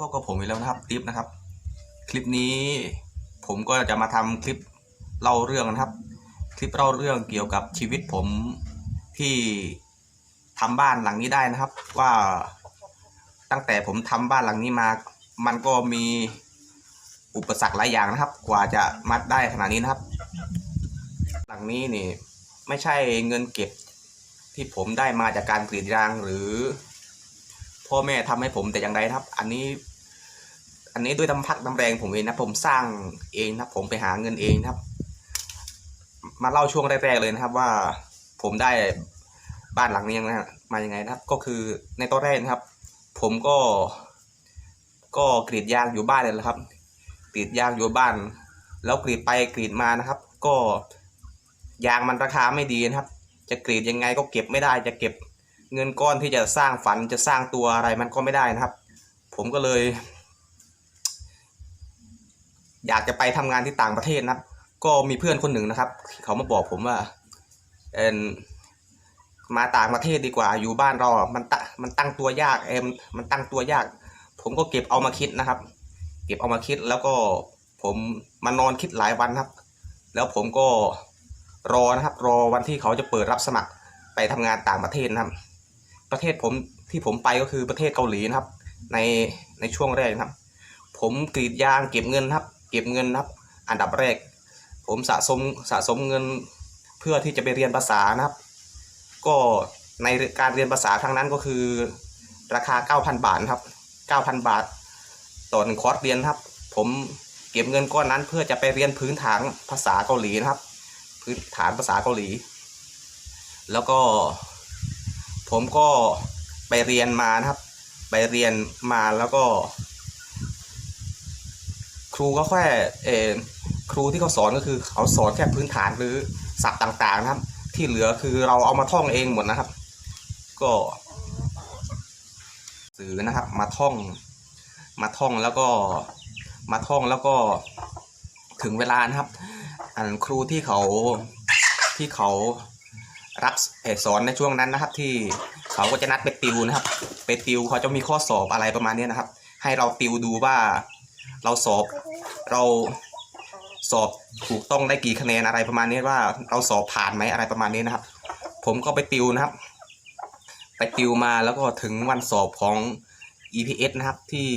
พวกกับผมอีกแล้วนะครับติ๊บนะครับ คลิปนี้ ผมก็จะมาทำคลิปเล่าเรื่องนะครับ คลิปเล่าเรื่องเกี่ยวกับชีวิตผมที่ทำบ้านหลังนี้ได้นะครับ ว่าตั้งแต่ผมทำบ้านหลังนี้มา มันก็มีอุปสรรคหลายอย่างนะครับ กว่าจะมัดได้ขนาดนี้นะครับ หลังนี้นี่ไม่ใช่เงินเก็บที่ผมได้มาจากการกรีดยางหรือพ่อแม่ทำให้ผมแต่อย่างใดครับ อันนี้ อันนี้ด้วยน้ำพักน้ำแรงผมเองนะผมสร้างเองนะผมไปหาเงินเองนะครับ มาเล่าช่วงแรกๆเลยนะครับว่าผมได้บ้านหลังนี้ยังไงมายังไงนะครับ ก็คือในตอนแรกนะครับ ผมก็ ก็กรีดยางอยู่บ้านเลยแหละครับกรีดยางอยู่บ้าน แล้วกรีดไปกรีดมานะครับ ก็ยางมันราคาไม่ดีนะครับ จะกรีดยังไงก็เก็บไม่ได้ จะเก็บเงินก้อนที่จะสร้างฝันจะสร้างตัวอะไรมันก็ไม่ได้นะครับ ผมก็เลย อยากจะไปทำงานที่ต่างประเทศนะครับ ก็มีเพื่อนคนหนึ่งนะครับ เขามาบอกผมว่าเออมาต่างประเทศดีกว่า อยู่บ้านเราอะมันตะมันตั้งตัวยากเอ็มมันตั้งตัวยาก ผมก็เก็บเอามาคิดนะครับ เก็บเอามาคิดแล้วก็ผมมานอนคิดหลายวันครับ แล้วผมก็รอนะครับ รอวันที่เขาจะเปิดรับสมัครไปทำงานต่างประเทศนะครับ ประเทศผมที่ผมไปก็คือประเทศเกาหลีนะครับ ในในช่วงแรกนะครับ ผมกรีดยางเก็บเงินครับ เก็บเงินนะครับ อันดับแรก ผมสะสมสะสมเงินเพื่อที่จะไปเรียนภาษานะครับ ก็ในการเรียนภาษาครั้งนั้นก็คือ ราคา 9,000 บาทครับ 9,000 บาท ต่อหนึ่งคอร์สเรียนครับ ผมเก็บเงินก้อนนั้นเพื่อจะไปเรียนพื้นฐานภาษาเกาหลีนะครับ พื้นฐานภาษาเกาหลี แล้วก็ ผมก็ไปเรียนมานะครับ ไปเรียนมาแล้วก็ ครูก็แค่เอครูที่เขาสอนก็คือเขาสอนแค่พื้นฐานหรือศัพท์ต่างๆนะครับ ที่เหลือคือเราเอามาท่องเองหมดนะครับ ก็สื่อนะครับ มาท่อง มาท่องแล้วก็มาท่องแล้วก็ถึงเวลานะครับ อันครูที่เขาที่เขารับสอนในช่วงนั้นนะครับ ที่เขาก็จะนัดไปติวนะครับ ไปติวเขาจะมีข้อสอบอะไรประมาณนี้นะครับ ให้เราติวดูว่า เราสอบเราสอบถูกต้องได้กี่คะแนนอะไรประมาณนี้ว่าเราสอบผ่านไหมอะไรประมาณนี้นะครับ ผมก็ไปติวนะครับ ไปติวมาแล้วก็ถึงวันสอบของ EPS นะครับที่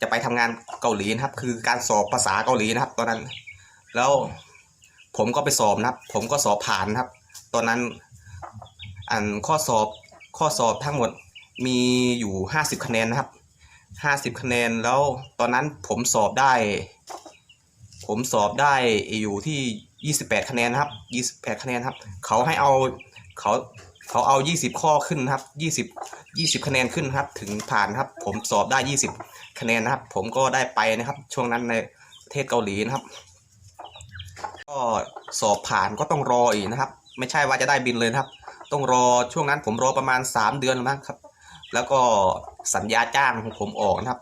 จะไปทำงานเกาหลีนะครับ คือการสอบภาษาเกาหลีนะครับ ตอนนั้น แล้วผมก็ไปสอบนะครับ ผมก็สอบผ่านนะครับ ตอนนั้นอันข้อสอบข้อสอบทั้งหมดมีอยู่ 50 คะแนนนะครับ 50คะแนนแล้วตอนนั้นผมสอบได้ ผมสอบได้อยู่ที่28คะแนนครับ28คะแนนครับ เขาให้เอาเขาเขาเอา20ข้อขึ้นครับ20 20คะแนนขึ้นครับ ถึงผ่านครับ ผมสอบได้20คะแนนนะครับ ผมก็ได้ไปนะครับ ช่วงนั้นในประเทศเกาหลีนะครับ ก็สอบผ่านก็ต้องรออีกนะครับ ไม่ใช่ว่าจะได้บินเลยครับ ต้องรอช่วงนั้นผมรอประมาณ3เดือนมั้งครับ แล้วก็สัญญาจ้างของผมออกนะครับ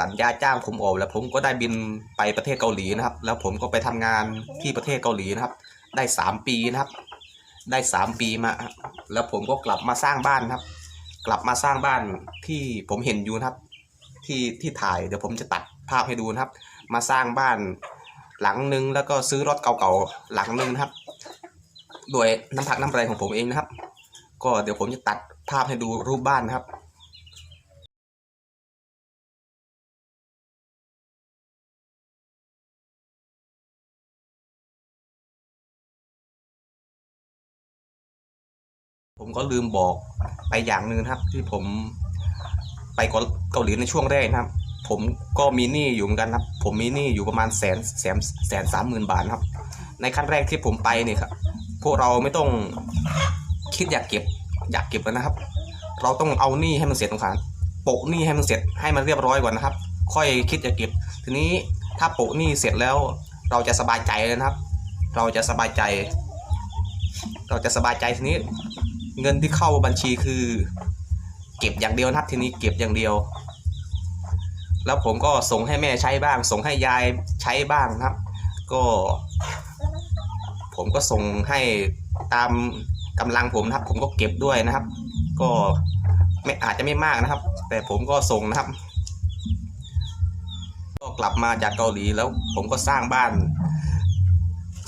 สัญญาจ้างผมออกแล้วผมก็ได้บินไปประเทศเกาหลีนะครับ แล้วผมก็ไปทำงานที่ประเทศเกาหลีนะครับ ได้3ปีนะครับ ได้3ปีมา แล้วผมก็กลับมาสร้างบ้านครับ กลับมาสร้างบ้านที่ผมเห็นอยู่นะครับ ที่ที่ถ่ายเดี๋ยวผมจะตัดภาพให้ดูนะครับ มาสร้างบ้านหลังนึงแล้วก็ซื้อรถเก่าๆหลังนึงนะครับ โดยน้ำพักน้ำแรงของผมเองนะครับ ก็เดี๋ยวผมจะตัด ภาพให้ดูรูปบ้านนะครับผมก็ลืมบอกไปอย่างหนึ่งครับ ที่ผมไปเกาหลีในช่วงแรกนะครับ ผมก็มีหนี้อยู่เหมือนกันครับ ผมมีหนี้อยู่ประมาณแสนแสนแสนสามหมื่นบาทครับ ในขั้นแรกที่ผมไปเนี่ยครับ พวกเราไม่ต้องคิดอยากเก็บ อยากเก็บกันนะครับ เราต้องเอาหนี้ให้มันเสร็จตรงนั้นโปะหนี้ให้มันเสร็จให้มันเรียบร้อยก่อนนะครับ ค่อยคิดจะเก็บ ทีนี้ถ้าโปะหนี้เสร็จแล้วเราจะสบายใจเลยนะครับ เราจะสบายใจ เราจะสบายใจทีนี้ เงินที่เข้าบัญชีคือ เก็บอย่างเดียวนะครับ ทีนี้เก็บอย่างเดียว แล้วผมก็ส่งให้แม่ใช้บ้าง ส่งให้ยายใช้บ้างนะครับ ก็ ผมก็ส่งให้ตาม กำลังผมนะครับ ผมก็เก็บด้วยนะครับ ก็ไม่อาจจะไม่มากนะครับ แต่ผมก็ส่งนะครับกลับมาจากเกาหลีแล้วผมก็สร้างบ้าน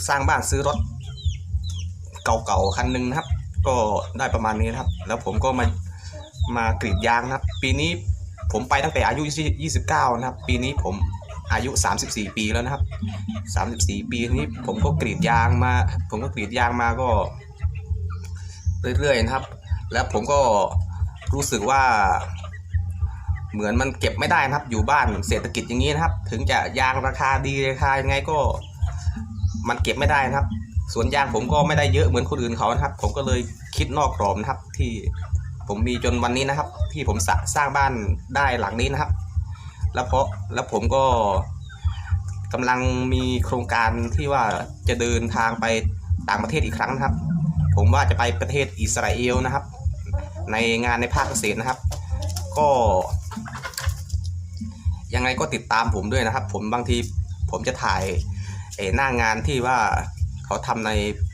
สร้างบ้านซื้อรถ เก่าๆคันหนึ่งนะครับ ก็ได้ประมาณนี้นะครับ แล้วผมก็มามากรีดยางนะครับ ปีนี้ผมไปตั้งแต่อายุ 29 นะครับ ปีนี้ผมอายุ 34 ปีแล้วนะครับ 34 ปีนี้ผมก็กรีดยางมา ผมก็กรีดยางมาก็ เรื่อยๆนะครับ แล้วผมก็รู้สึกว่า เหมือนมันเก็บไม่ได้นะครับ อยู่บ้านเศรษฐกิจอย่างนี้นะครับ ถึงจะยางราคาดีราคายังไงก็ มันเก็บไม่ได้นะครับสวนยางผมก็ไม่ได้เยอะเหมือนคนอื่นเขานะครับ ผมก็เลยคิดนอกกรอบนะครับ ที่ผมมีจนวันนี้นะครับ ที่ผมสร้าสร้างบ้านได้หลังนี้นะครับ แล้วเพราะแล้วผมก็กำลังมีโครงการที่ว่าจะเดินทางไปต่างประเทศอีกครั้งนะครับ ผมว่าจะไปประเทศอิสราเอลนะครับ ในงานในภาคเกษตรนะครับ ก็ยังไงก็ติดตามผมด้วยนะครับ ผมบางทีผมจะถ่ายหน้างานที่ว่าเขาทำใน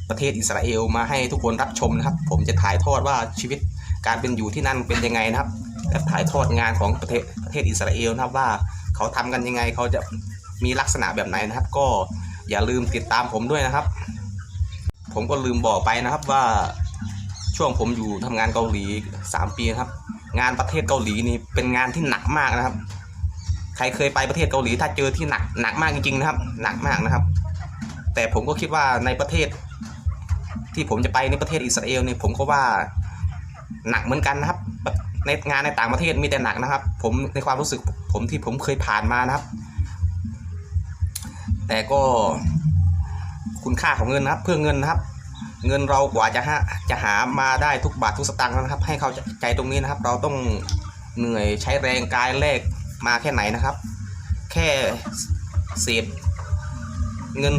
ประเทศอิสราเอลมาให้ทุกคนรับชมนะครับ ผมจะถ่ายทอดว่าชีวิตการเป็นอยู่ที่นั่นเป็นยังไงนะครับและถ่ายทอดงานของประเทศประเทศอิสราเอลนะครับว่าเขาทำกันยังไงเขาจะมีลักษณะแบบไหนนะครับ ก็อย่าลืมติดตามผมด้วยนะครับ ผมก็ลืมบอกไปนะครับว่าช่วงผมอยู่ทำงานเกาหลี3ปีครับ งานประเทศเกาหลีนี่เป็นงานที่หนักมากนะครับ ใครเคยไปประเทศเกาหลีถ้าเจอที่หนักหนักมากจริงๆนะครับ หนักมากนะครับ แต่ผมก็คิดว่าในประเทศ ที่ผมจะไปในประเทศอิสราเอลเนี่ยผมก็ว่าหนักเหมือนกันนะครับแบบในงานในต่างประเทศมีแต่หนักนะครับ ผมในความรู้สึกผมที่ผมเคยผ่านมานะครับ แต่ก็ คุณค่าของเงินนะครับ เพื่อเงินนะครับ เงินเรากว่าจะหาจะหามาได้ทุกบาททุกสตางค์นะครับ ให้เข้าใจตรงนี้นะครับ เราต้องเหนื่อยใช้แรงกายแลกมาแค่ไหนนะครับ แค่เศษเงิน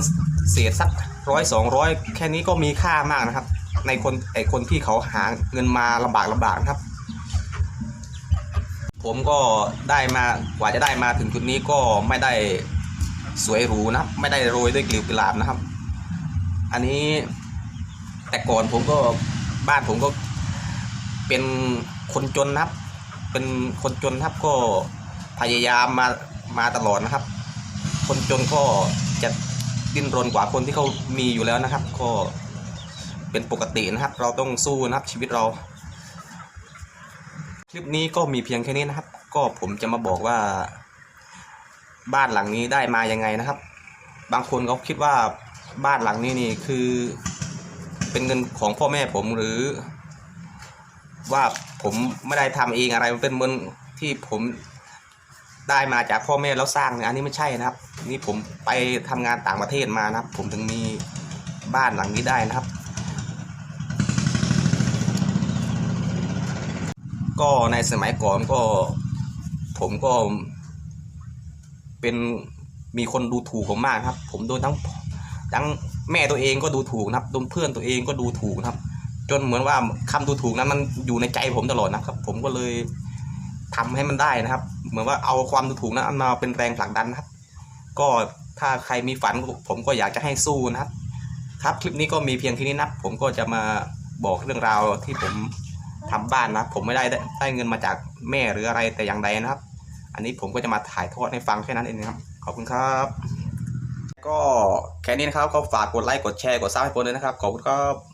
เศษสักร้อยสองร้อยแค่นี้ก็มีค่ามากนะครับ ในคนไอคนที่เขาหาเงินมาลำบากลำบากนะครับ ผมก็ได้มากว่าจะได้มาถึงจุดนี้ก็ไม่ได้สวยหรูนะครับ ไม่ได้โรยด้วยกลีบกุหลาบนะครับ อันนี้ แต่ก่อนผมก็บ้านผมก็เป็นคนจนนะครับ เป็นคนจนนะครับก็พยายามมามาตลอดนะครับ คนจนก็จะดิ้นรนกว่าคนที่เขามีอยู่แล้วนะครับ ก็เป็นปกตินะครับ เราต้องสู้นะครับชีวิตเรา คลิปนี้ก็มีเพียงแค่นี้นะครับ ก็ผมจะมาบอกว่า บ้านหลังนี้ได้มายังไงนะครับ บางคนเขาคิดว่า บ้านหลังนี้นี่คือเป็นเงินของพ่อแม่ผมหรือ ว่าผมไม่ได้ทำเองอะไรมันเป็นเงินที่ผมได้มาจากพ่อแม่แล้วสร้างเนี่ยอันนี้ไม่ใช่นะครับ นี่ผมไปทำงานต่างประเทศมานะครับ ผมถึงมีบ้านหลังนี้ได้นะครับ ก็ในสมัยก่อนก็ ผมก็เป็นมีคนดูถูกผมมากครับ ผมโดนทั้ง ทั้งแม่ตัวเองก็ดูถูกนะครับดนเพื่อนตัวเองก็ดูถูกนะครับ จนเหมือนว่าคำดูถูกนั้นมันอยู่ในใจผมตลอดนะครับ ผมก็เลยทำให้มันได้นะครับ เหมือนว่าเอาความดูถูกนั้นมาเป็นแรงผลักดันนะครับ ก็ถ้าใครมีฝันผมก็อยากจะให้สู้นะครับ ครับคลิปนี้ก็มีเพียงแค่นี้นะครับผมก็จะมาบอกเรื่องราวที่ผมทำบ้านนะครับ ผมไม่ได้ได้ได้เงินมาจากแม่หรืออะไรแต่อย่างใดนะครับ อันนี้ผมก็จะมาถ่ายทอดให้ฟังแค่นั้นเองนะครับ ขอบคุณครับ ก็แค่นี้นะครับก็ฝากกดไลค์กดแชร์กดซับให้ผมด้วยนะครับขอบคุณครับ